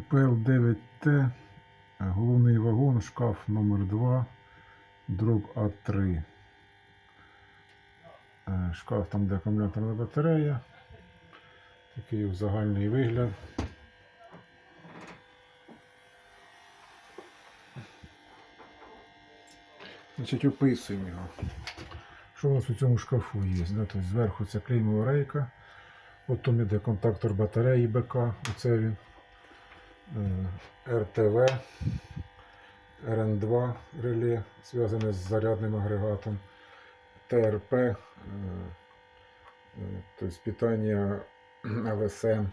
ПЛ-9Т, головний вагон, шкаф номер 2 дроб А3. Е, Шкаф там, де акумуляторна батарея. Такий загальний вигляд. Значить, описуємо його. Що у нас у цьому шкафу є? Да? Тобто зверху це клеймова рейка. Потім іде контактор батареї БК, оце він. Е, РТВ, РН2 реле, зв'язане з зарядним агрегатом, ТРП, е, е, тобто питання АВСН.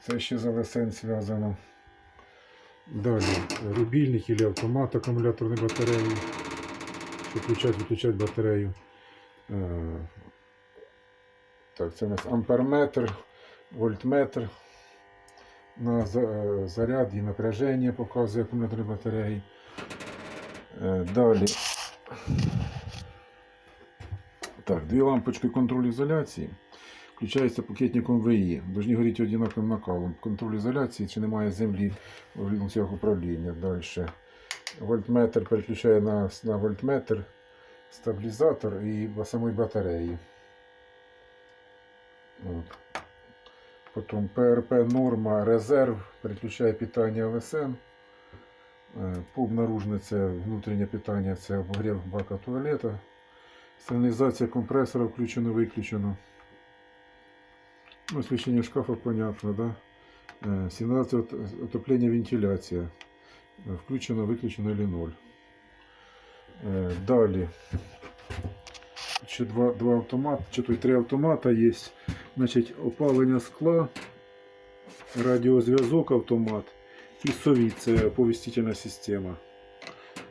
Це ще з АВСН зв'язано. Далі рубільник или автомат акумуляторної батареї. Щоб включати, виключати батарею. Е, Так, це у нас амперметр, вольтметр на заряд і напряження показує акумуляторної батареї. Е, Далі. Так, дві лампочки контролю ізоляції. Включається пакетником ВІ. Должні горіти одинаковим накалом. Контроль ізоляції, чи немає землі в ланцюгах управління. Далі. Вольтметр переключає на, на вольтметр, стабілізатор і самої батареї. От. Потім ПРП норма резерв переключає питання ЛСН. Е, Пуб наружне це внутрішнє питання, це обогрів бака туалета. Сигналізація компресора включено, виключено. Ну, освіщення шкафа, понятно, да? Е, Сигналізація от- отоплення, вентиляція. Е, Включено, виключено или 0. Е, Далі. Ще два, два автомати, чи три автомата є. Значить, опалення скла, радіозв'язок автомат і сові, це оповістительна система.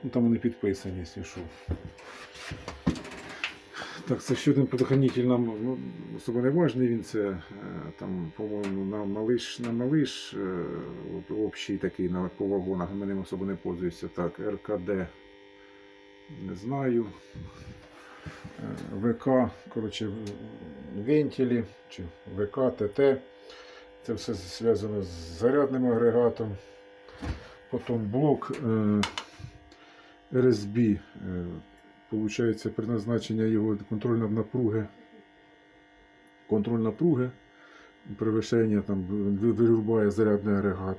Ну, там вони підписані, якщо що. Так, це ще один предохранитель нам ну, особо не важний, він це е, там, по-моєму, на малиш, на малиш е, общий такий на по вагонах, ми ним особо не пользуємося. Так, РКД не знаю. Е, ВК, коротше, вентилі чи ВК, ТТ. Це все зв'язано з зарядним агрегатом. Потім блок е, RSB. Е, Получається призначення його контрольної напруги. Контроль напруги. Перевищення там вирубає зарядний агрегат.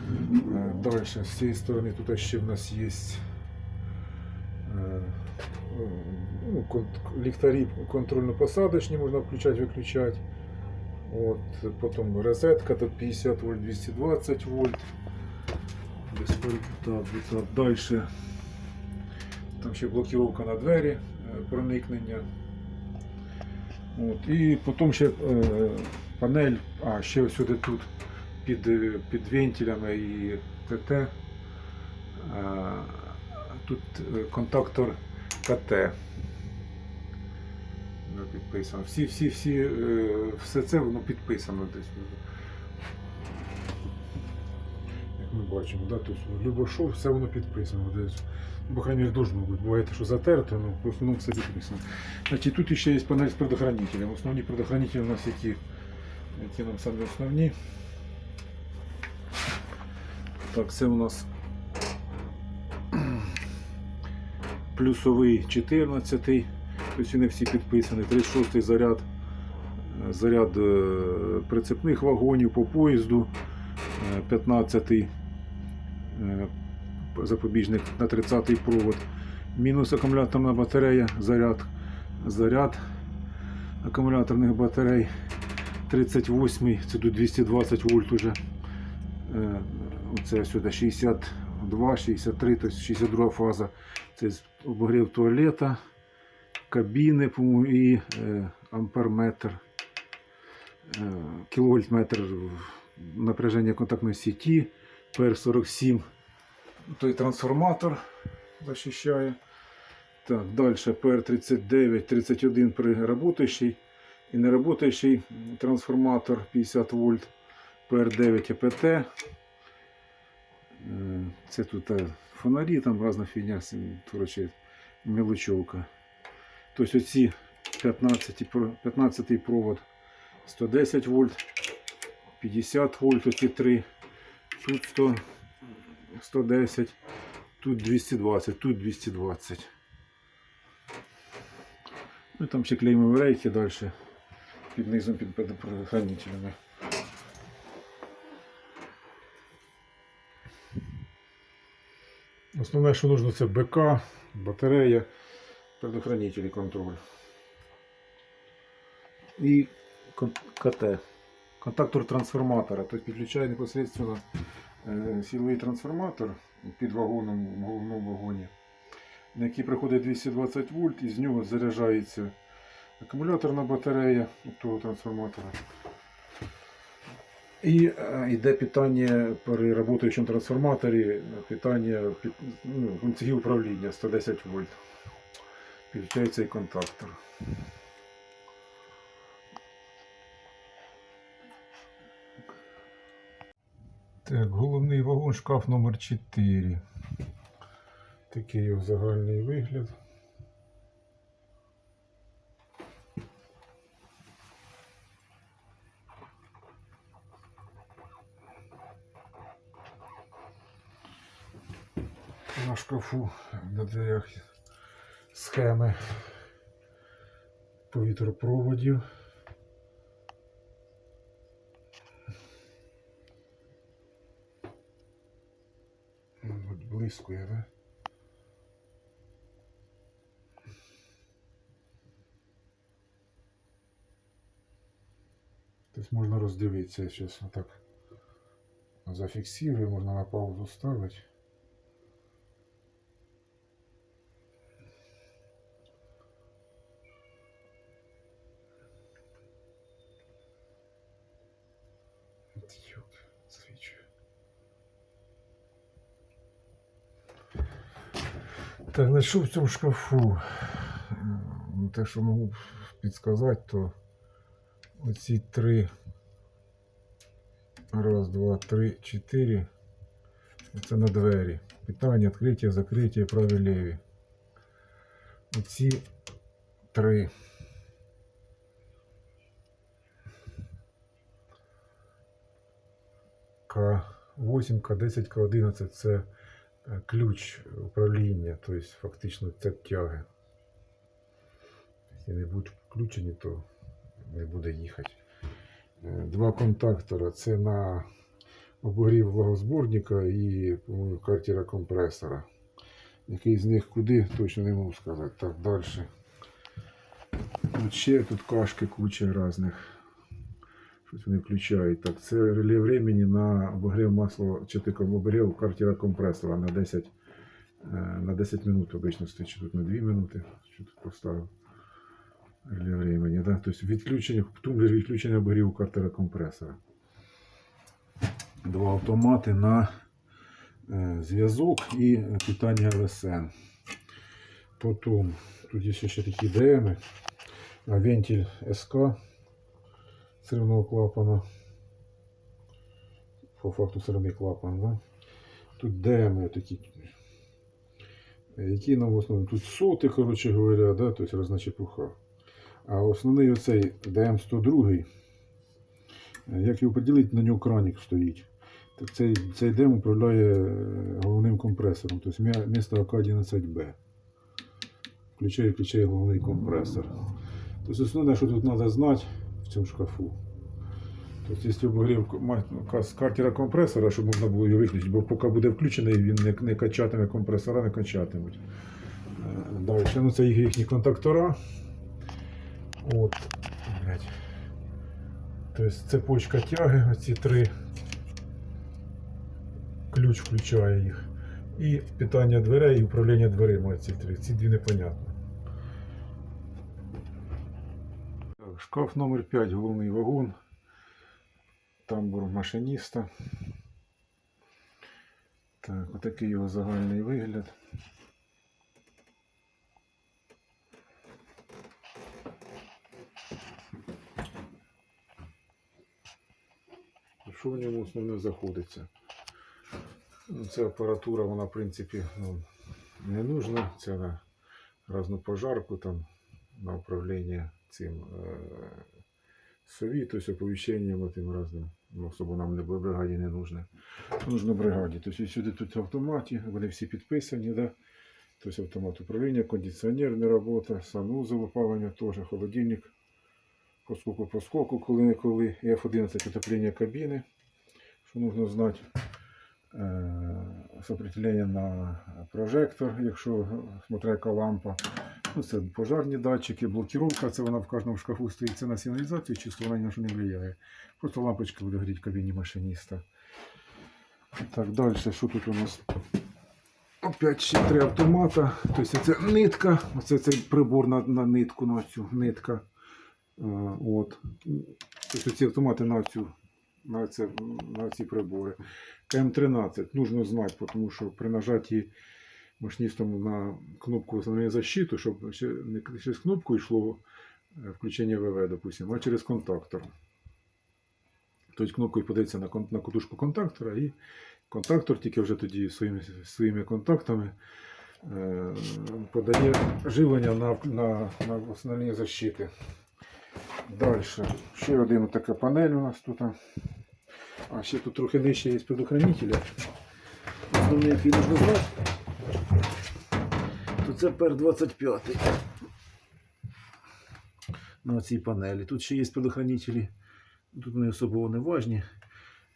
Е, Далі, з цієї сторони тут ще в нас є е, ну, ліхтарі контрольно-посадочні, можна включати, виключати. От, потім розетка, тут 50 вольт, 220 вольт. Далі. Там ще блокіровка на двері, е, проникнення. От, і потім ще е, панель, а ще сюди тут під, е, під вентилями і ТТ. Тут е, контактор КТ. Ну, Підписано. Всі, всі, всі, е, все це воно підписано десь. Як ми бачимо, да? тобто, любо що, все воно підписано десь. Ну, По крайней мере, бути. Буває, що затерто, ну, в основному все підписано. Значить, тут ще є панель з предохранителем. Основні предохранителі у нас які, які нам самі основні. Так, це у нас плюсовий 14, тобто вони всі підписані, 36 заряд, е, заряд е, прицепних вагонів по поїзду, 15 е, запобіжник на 30-й провод, мінус акумуляторна батарея, заряд, заряд акумуляторних батарей, 38-й, це тут 220 вольт уже. Оце сюди 62, 63, тобто 62 фаза. Це обогрів туалета, кабіни по-моєму, і е, амперметр, е, кіловольтметр напряження контактної сіті, PR47. Той трансформатор захищає. Так, далі PR39, 31 при работающий і неработающий трансформатор 50 вольт, PR9 ЕПТ. Е, Це тут фонарі, там різна фігня, коротше, мелочовка. Тобто оці 15, про- 15 провод 110 вольт, 50 вольт, оці три тут 100, 110, тут 220, тут 220. Ну там ще клеймові рейки далі. Під низом під предохранителями. Основне, що нужно, це БК, батарея, предохранитель і контроль. І КТ. Контактор трансформатора. Тобто підключає непосредственно е, силовий трансформатор під вагоном в головному вагоні, на який приходить 220 вольт, і з нього заряджається акумуляторна батарея того трансформатора. І е, йде питання при працюючому трансформаторі, питання ну, функції управління 110 вольт. Підключається і контактор. Так, головний вагон, шкаф номер 4. Такий його загальний вигляд. На шкафу на дверях схеми повітропроводів. От близько я, да? Тобто можна роздивитися, зараз отак зафіксирую, можна на паузу ставити. Так, знайшов в цьому шкафу. Те, що можу підсказати, то оці три. Раз, два, три, чотири. Це на двері. Питання, відкриття, закриття, праві ліві. Оці три. К8, К10, К11 це ключ управління, тобто фактично це тяги. Якщо не будуть включені, то не буде їхати. Е, Два контактора це на обогрів влагозборника і картера компресора. Який з них куди, точно не можу сказати. Так, далі. Тут ще тут кашки куча різних. Щось вони включають. Так, це реле времени на обогрів масла ти обогрів картера компресора на 10, е, на 10 минут обично стоїть, чи тут на 2 минути. Що тут поставив? Реле времени, да? Тобто відключення, тумблер відключення обогріву картера компресора. Два автомати на е, зв'язок і питання ЛСН. Потім тут є ще такі ДМ, вентиль СК сривного клапана. По факту сирний клапан, да? Тут ДМ такі, які нам в основному тут соти, коротше говоря, да? тобто чепуха. А основний оцей ДМ-102, е, як його поділити, на нього кранік стоїть. Так цей, цей ДМ управляє е, головним компресором, тобто місто АК-11Б. Включає і включає головний компресор. Тобто основне, що тут треба знати цьому шкафу. Тобто, якщо обогрів з картера компресора, щоб можна було його виключити, бо поки буде включений, він не, не качатиме компресора, не качатимуть. Е, Далі, ну це їхні контактора. От, блядь. Тобто цепочка тяги, оці три. Ключ включає їх. І питання дверей і управління дверима ці три. Ці дві непонятно. Шкаф номер 5, головний вагон. Тамбур машиніста. Так, отакий його загальний вигляд. Що в ньому основне знаходиться? Ну, Ця апаратура, вона, в принципі, ну, не нужна. Це на разну пожарку, там, на управління цим е, сові, тобто оповіщенням тим разним. Ну, особо нам не бригаді не нужно. Нужно бригаді. Тобто сюди тут автоматі, вони всі підписані, да? Тобто автомат управління, кондиціонер не робота, санузел опалення теж, холодильник. По скоку, по скоку, коли-неколи. І F11 отоплення кабіни, що нужно знати. Е, Сопротивлення на прожектор, якщо смотря яка лампа. Ну, це пожарні датчики, блокіровка, це вона в кожному шкафу стоїть. Це на сигналізацію, чисто вона ні не впливає. Просто лампочка буде горіти в кабіні машиніста. Так, далі, що тут у нас? Опять ще три автомата. Тобто це нитка, оце цей прибор на, на нитку, на цю нитка. Е, от. Тобто ці автомати на, цю, на, це, на ці прибори. КМ-13 нужно знати, тому що при нажатті машиністом на кнопку «Встановлення защиту, щоб не через кнопку йшло е, включення ВВ, допустим, а через контактор. Тобто кнопкою подається на, на катушку контактора і контактор тільки вже тоді своїми, своїми контактами е, подає живлення на, на, на встановлення защити. Далі. Ще один така панель у нас тут. А ще тут трохи нижче є предохранителі. Основний, який нужно знати. То це пер 25 на цій панелі. Тут ще є предохранителі. Тут вони особливо не важні.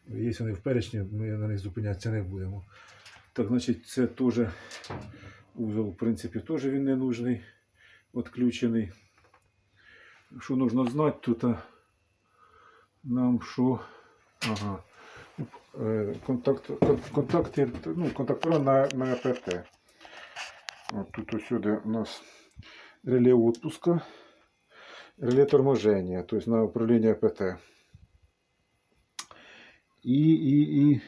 Є вони в перечні, ми на них зупинятися не будемо. Так, значить, це теж узол, в принципі, теж він не нужний, відключений. Що нужно знати тут? Нам що? Ага. Е, Контакт, ну, контактора на, на АПТ. От тут усюди у нас реле отпуска, реле торможення, тобто на управління АПТ. І, і, і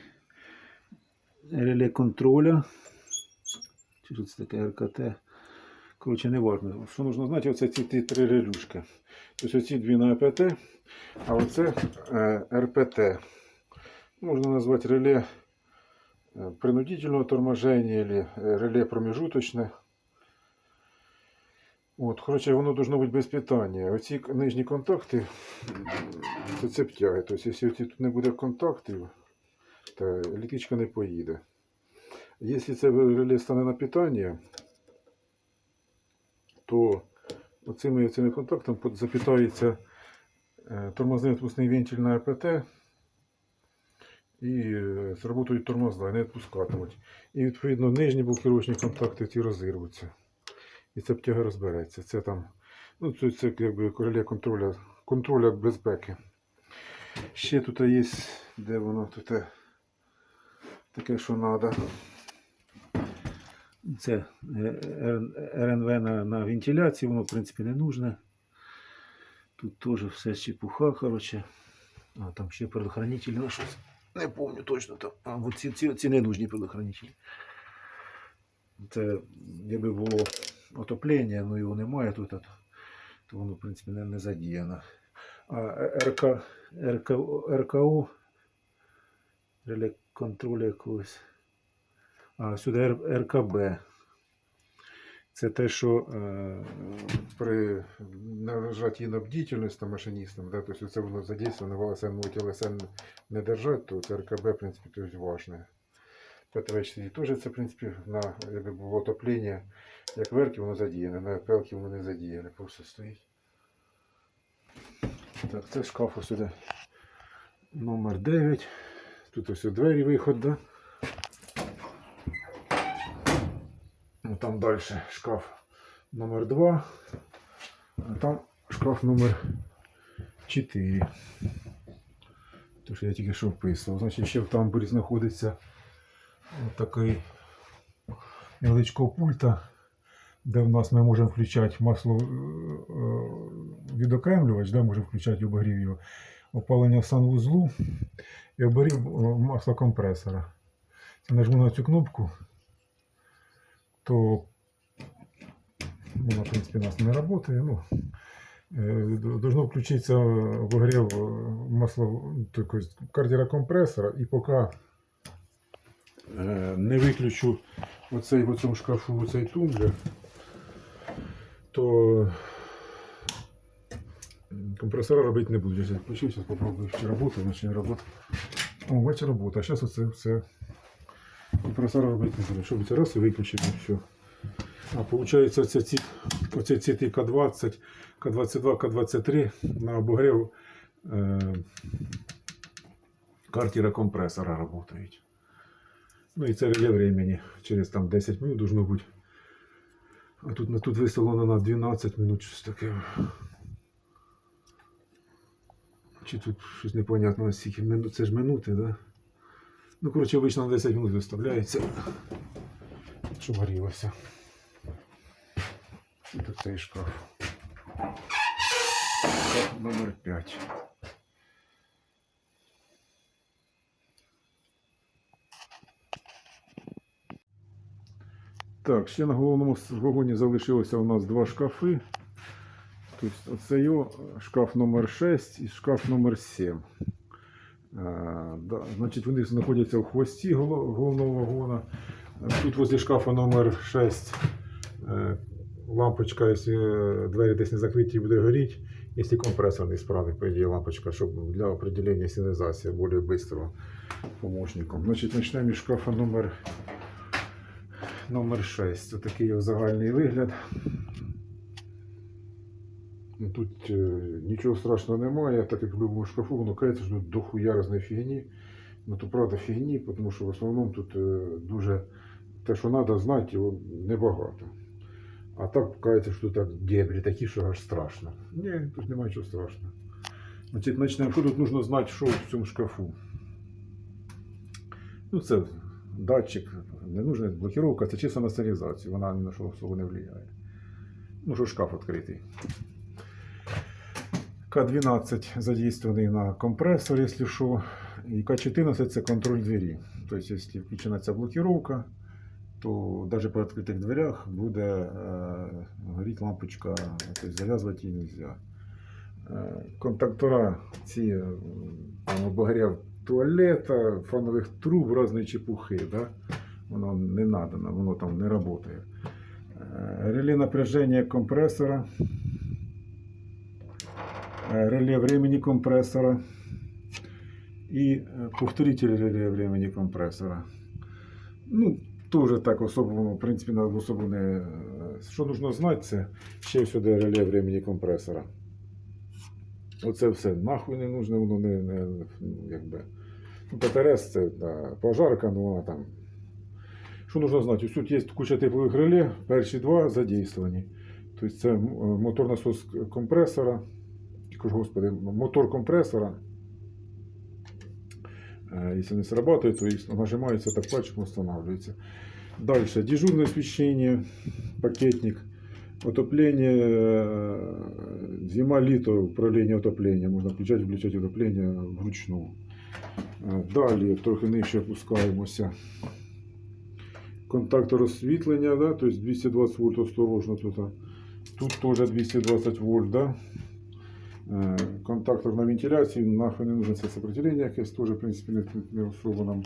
реле контроля. Чи що це таке РКТ? Коротше, не важливо. Що нужно знати, оце ці три релюшки. Тобто оці дві на АПТ, а оце е, РПТ. Можна назвати реле е, принудительного торможения или е, реле промежуточне. От, коротше, воно должно бути без питання. Оці нижні контакти це цептяги. Тобто, якщо тут не буде контактів, то електричка не поїде. Якщо це реле стане на питання, то оцими, цими контактами под- запитається е, тормозний відпускний вентиль на АПТ і е, зработають тормоза, не відпускатимуть. І відповідно нижні блокировочні контакти ті розірвуться. І ця птяга розбереться. Це там, ну це, це якби реле контроля, контроля безпеки. Ще тут є, де воно тут е, таке, що треба. Це е, РНВ на, на вентиляції, воно в принципі не нужне. Тут теж все чепуха, коротше. А там ще предохранителі на щось. Не пам'ятаю точно там. А от ці, ці, ці не нужні предохранителі. Це якби було отоплення, ну його немає тут, то, воно, в принципі, не, не задіяно. А РК, РК, РКО, реле контролю якогось. Сюди РКБ. Це те, що е, при нажатті на бдительність там, машиністам, да, тобто це воно задействовано, ЛСН, можуть не держать, то це РКБ, в принципі, то важне. ПТВ-4 теж це, в принципі, на якби було отоплення, як верки воно задіяне, на пелки воно не задіяне, просто стоїть. Так, це шкаф сюди. Номер 9. Тут ось двері виход, да? Там далі шкаф номер 2. А там шкаф номер 4. То, що я тільки що вписував. Значить, ще в тамбурі знаходиться такий невеличкого пульта, де в нас ми можемо включати масло е, е, відокремлювач, да, можемо включати обогрів його, опалення санвузлу і обогрів е, маслокомпресора. Це нажму на цю кнопку, то вона, в принципі, у нас не працює. Ну, е, должно включитися обогрів е, масла тобто, кардіокомпресора і поки е, не виключу оцей в цьому шкафу оцей тумблер, то Компресора робити не буду. Я включив, зараз попробую. Чи робота, наче не робота. О, бачите, робота. А зараз оце все. Компресора робити не буду. Щоб це раз і виключити, все. А виходить, оце ці, оце ці К20, К22, К23 на обогрів е, картера компресора працюють. Ну і це реле времени. Через там 10 минут должно бути. А тут, тут виставлено на 12 минут щось таке. Чи тут щось непонятно скільки минут, це ж минути, да? Ну, коротше, обично на 10 минут виставляється. Щоб горілося. І тут цей шкаф. Шкаф номер 5. Так, ще на головному вагоні залишилося у нас два шкафи. Тобто це його шкаф номер 6 і шкаф номер 7. Да, значить, вони знаходяться в хвості головного вагона. Тут возле шкафа номер 6 е, лампочка, якщо е, двері десь не закриті, буде горіти. Якщо компресор не справний, по ідеї лампочка, щоб для определення сигналізації більш швидкого помощником. Значить, почнемо із шкафа номер номер 6. Ось такий його загальний вигляд. Тут е, нічого страшного немає, так як в будь-якому шкафу, воно кається, що тут дохуя різної фігні. Ну то правда фігні, тому що в основному тут е, дуже те, що треба знати, небагато. А так кається, що тут дебрі такі, що аж страшно. Ні, тут немає нічого страшного. Значить, почнемо, що тут потрібно знати, що в цьому шкафу. Ну, це датчик, не нужна блокировка, це чисто на стерилізацію, вона ні на що особо не впливає. Ну, що шкаф відкритий. К12 задействований на компресор, якщо що. І К14 це контроль двері. Тобто, якщо включена ця блокировка, то навіть по відкритих дверях буде е, горіти лампочка, тобто зав'язувати її не можна. Е, контактора ці там, обогрів туалета, фанових труб, різної чепухи. Да? Воно не надано, воно там не працює. Реле напряження компресора. Е, Реле времени компресора. І е, повторитель реле времени компресора. Ну, теж так особо, в принципі, на особо не. е, Що потрібно знати, це ще сюди реле времени компресора. Оце все нахуй не нужно, воно не, не якби. Ну, ПТРС це да, пожарка, ну вона там. Що нужно знати? Тут є куча типових реле, перші два задействовані. Тобто це м- мотор компресора, господи, мотор компресора. Е, Якщо не срабатывает, то если нажимается, так пальчиком устанавливается. Дальше. Дежурное освещение, пакетник, отопление, э, зима, лето, управление отопления. Можно включать, отопление вручную. Е, Далі трохи нижче опускаємося. Контактор освітлення, да? тобто 220 вольт осторожно тут. Тут теж 220 вольт. Да? Е, Контактор на вентиляцію, нахуй не нужно це сопротивлення якесь, теж, в принципі, не, не особо нам.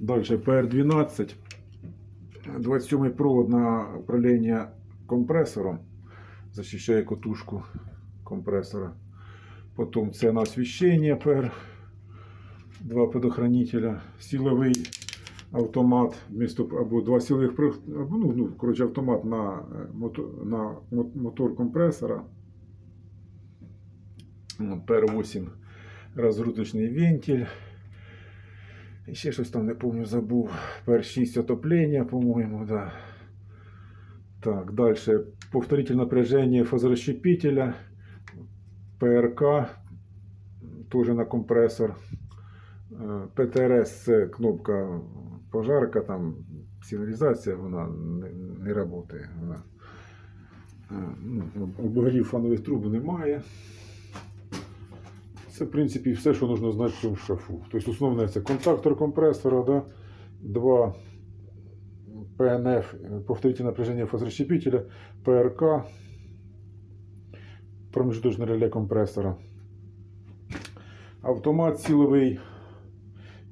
Далі PR12. 27-й провод на управління компресором. Захищає катушку компресора. Потім це на освіщення PR. Два предохранителя. Силовий автомат вместо, або два силових ну, ну, коротше, автомат на, мотор, на мотор компресора. Ну, PR8 розгрузочний вентиль. І ще щось там не пам'ятаю, забув. PR6 отоплення, по-моєму, да. Так, дальше. Повторитель напряжения фазорасщепителя. ПРК. Тоже на компресор. Е, ПТРС це кнопка пожарка, там сигналізація, вона не, не працює. Вона, е, ну, обогрів фанових труб немає. Це, в принципі, все, що потрібно знати в цьому шкафу. Тобто, основне це контактор компресора, да? два ПНФ, повторитель напряжения фазорасщепителя, ПРК, промежуточное реле компрессора. Автомат силовий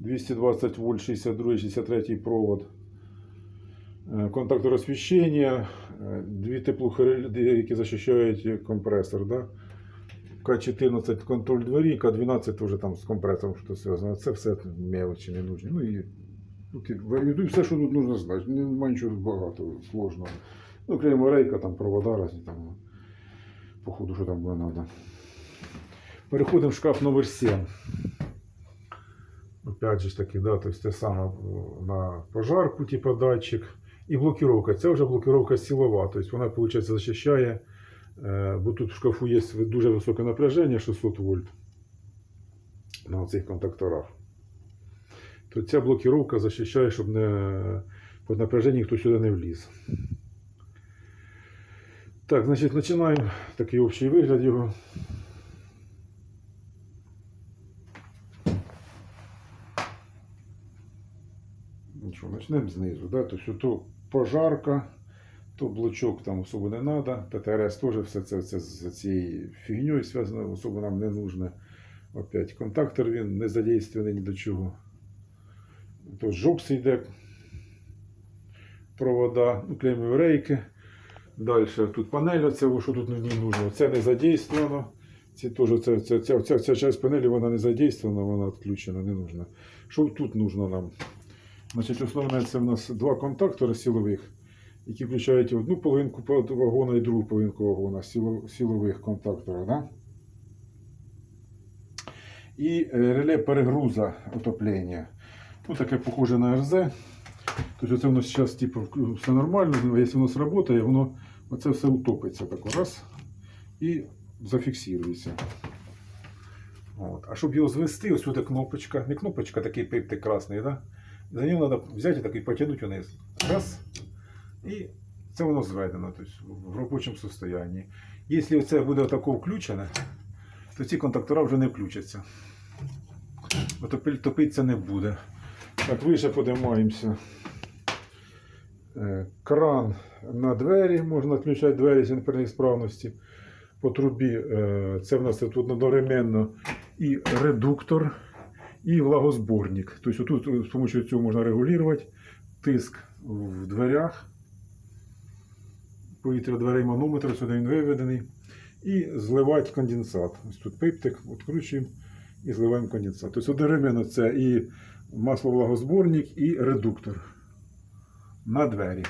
220 вольт 62-63 провод. Е, Контактор освіщення, е, дві теплухи, які захищають компресор. Да? К14 контроль двері, К12 вже там з компресором що зв'язано. Це все мелочі не нужні. Ну і, тут все, що тут нужно знати. Немає нічого багато сложного. Ну, крім рейка, там провода різні там. Походу, що там буде треба. Переходимо в шкаф номер 7. Опять же таки, да, то есть те саме на пожарку, типа датчик. І блокировка. Це вже блокировка силова. Тобто вона, виходить, захищає, бо тут в шкафу є дуже високе напряження, 600 вольт на цих контакторах. То ця блокировка захищає, щоб не під напряженням ніхто сюди не вліз. Так, значить, починаємо такий общий вигляд його. Нічого, почнемо знизу. Да? Тобто то пожарка, то блочок там особо не треба. ТТРС теж все це, це з цією фігньою зв'язано, особо нам не нужно. Опять контактор він не задействований ні до чого. То жокс йде провода, ну, клеймові рейки. Далі тут панель, оце, що тут мені нужно. Це не задействовано. Ці теж, це, це, ця, ця, ця часть панелі вона не задействована, вона відключена, не нужна. Що тут нужно нам? Значить, основне це в нас два контактори силових, які включають одну половинку вагона і другу половинку вагона сило- силових контакторів. Да? І е, реле перегруза отоплення. Ну, таке похоже на РЗ. Тобто це воно зараз типу, все нормально, але якщо воно сработає, воно оце все утопиться тако раз і зафіксується. От. А щоб його звести, ось тут кнопочка, не кнопочка, такий пиптик красний, да? За ним треба взяти так і потягнути вниз. Раз. І це воно зведено, тобто в робочому стані. Якщо це буде тако включене, то ці контактора вже не включаться. Топитися не буде. Так, вище подимаємося. Е, Кран на двері, можна відключати двері з неперних справності. По трубі е, це в нас тут одновременно і редуктор, і влагозборник. Тобто тут з допомогою цього можна регулювати тиск в дверях. Повітря дверей манометр, сюди він виведений. І зливати конденсат. Ось тут пиптик, відкручуємо і зливаємо конденсат. Тобто одновременно це і масловлагозборник, і редуктор на двері.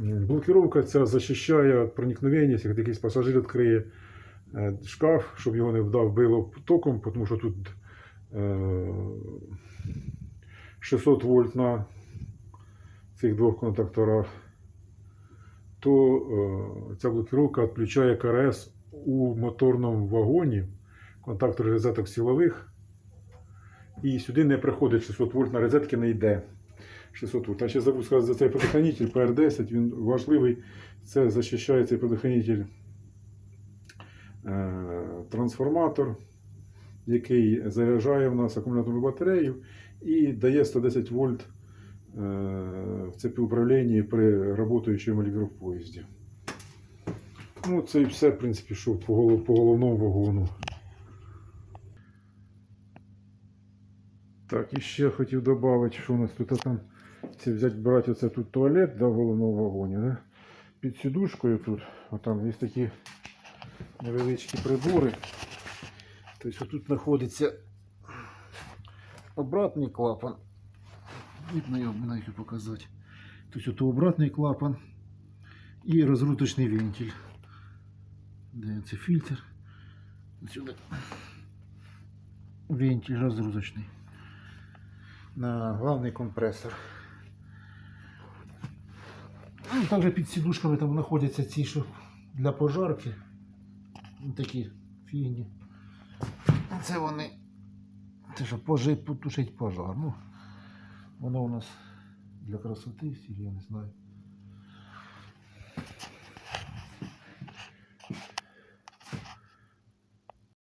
М, Блокировка ця захищає проникновення, якщо якийсь пасажир відкриє е, шкаф, щоб його не вдав било током, тому що тут е, 600 вольт на цих двох контакторах, то е, ця блокировка відключає КРС у моторному вагоні, контактор розеток силових, і сюди не приходить 600 вольт на розетки не йде. 600 вольт. А ще забув сказати за цей предохранитель PR10, він важливий. Це захищає цей предохранитель е, трансформатор, який заряджає в нас акумуляторну батарею і дає 110 вольт в цепі управління при працюючому електропоїзді. Ну, це і все, в принципі, що по, голов- по головному вагону. Так, і ще хотів додати, що у нас тут там. Це взяти брати оце тут туалет да, в головному вагоні. Да? Під сідушкою тут, а там є такі невеличкі прибори. Тобто тут знаходиться обратний клапан. Видно його навіть показати. Тобто обратний клапан і розруточний вентиль. Де це фільтр? Сюди. Вентиль розруточний. На главний компресор. Ну, Також під сідушками там знаходяться ці, що для пожарки. Ну, Такі фігні. Це вони. Це потушить пожар. Ну, воно у нас для красоти, всі, я не знаю.